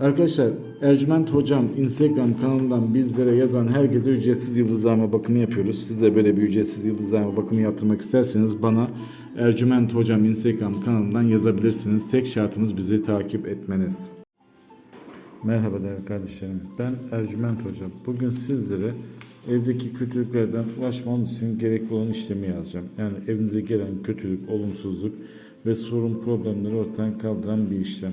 Arkadaşlar Ercüment Hocam Instagram kanalından bizlere yazan herkese ücretsiz yıldızlama bakımı yapıyoruz. Siz de böyle bir ücretsiz yıldızlama bakımı yaptırmak isterseniz bana Ercüment Hocam Instagram kanalından yazabilirsiniz. Tek şartımız bizi takip etmeniz. Merhaba değerli kardeşlerim. Ben Ercüment Hocam. Bugün sizlere evdeki kötülüklerden ulaşmamız için gerekli olan işlemi yazacağım. Yani evinize gelen kötülük, olumsuzluk ve sorun problemleri ortadan kaldıran bir işlem.